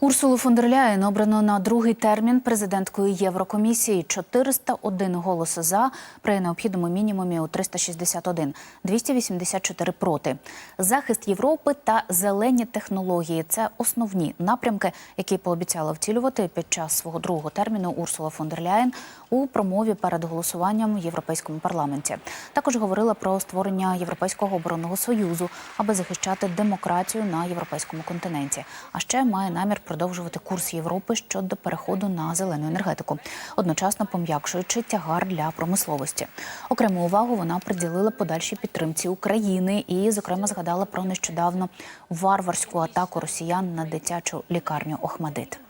Урсулу фон дер Ляєн обрано на другий термін президенткою Єврокомісії. 401 голоси за при необхідному мінімумі у 361, 284 проти. Захист Європи та зелені технології це основні напрямки, які пообіцяла втілювати під час свого другого терміну Урсула фон дер Ляєн у промові перед голосуванням в Європейському парламенті. Також говорила про створення Європейського оборонного союзу, аби захищати демократію на європейському континенті. А ще має намір продовжувати курс Європи щодо переходу на зелену енергетику, одночасно пом'якшуючи тягар для промисловості. Окрему увагу вона приділила подальшій підтримці України і, зокрема, згадала про нещодавно варварську атаку росіян на дитячу лікарню Охмадит.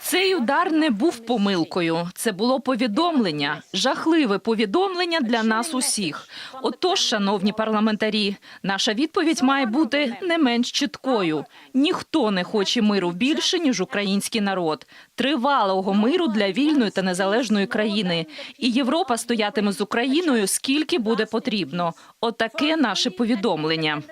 Цей удар не був помилкою. Це було повідомлення, жахливе повідомлення для нас усіх. Отож, шановні парламентарі, наша відповідь має бути не менш чіткою. Ніхто не хоче миру більше ніж український народ, тривалого миру для вільної та незалежної країни. І Європа стоятиме з Україною скільки буде потрібно. Отаке наше повідомлення.